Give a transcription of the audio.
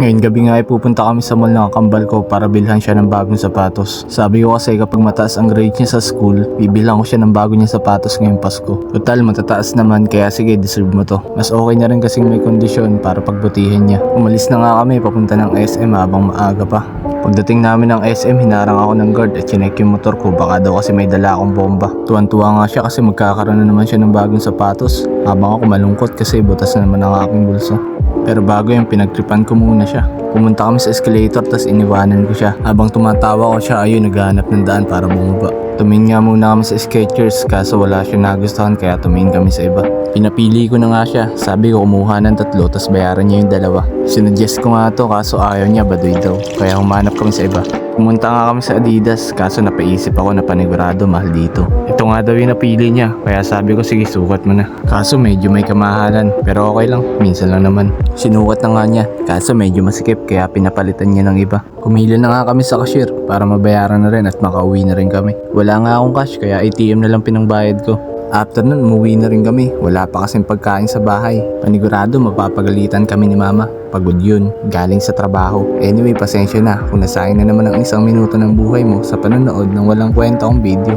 Ngayon gabi nga ay pupunta kami sa mall ng kambal ko para bilhan siya ng bagong sapatos. Sabi ko kasi kapag mataas ang grade niya sa school, bibilang ko siya ng bago niya sapatos ngayong Pasko. Total matataas naman kaya sige deserve mo to. Mas okay na rin kasing may kondisyon para pagbutihin niya. Umalis na nga kami papunta ng SM habang maaga pa. Pagdating namin ng SM, hinarang ako ng guard at chinek yung motor ko baka daw kasi may dala akong bomba. Tuwan-tuwa nga siya kasi magkakaroon na naman siya ng bagong sapatos. Habang ako malungkot kasi butas na naman ang aking bulsa. Pero bago yung pinagtripan ko muna siya. Pumunta kami sa escalator tapos iniwanan ko siya. Habang tumatawa ko siya ayun naghahanap ng daan para bumaba. Tumingin nga muna kami sa Skechers kaso wala siya nagustuhan kaya tumingin kami sa iba. Pinapili ko na nga siya. Sabi ko kumuha ng tatlo tapos bayaran niya yung dalawa. Sinuggest ko nga to kaso ayaw niya baduy daw. Kaya humanap kami sa iba. Pumunta nga kami sa Adidas kaso napaisip ako na panigurado mahal dito. Ito nga daw yung napili niya kaya sabi ko sige sukat mo na. Kaso medyo may kamahalan pero okay lang minsan lang naman. Sinukat na nga niya kaso medyo masikip kaya pinapalitan niya ng iba. Kumili na nga kami sa cashier para mabayaran na rin at makauwi na rin kami. Wala nga akong cash kaya ATM na lang pinangbayad ko. After nun, umuwi na rin kami. Wala pa kasing pagkain sa bahay. Panigurado, mapapagalitan kami ni mama. Pagod yun, galing sa trabaho. Anyway, pasensya na kung nasayang na naman ang isang minuto ng buhay mo sa panonood ng walang kwentang video.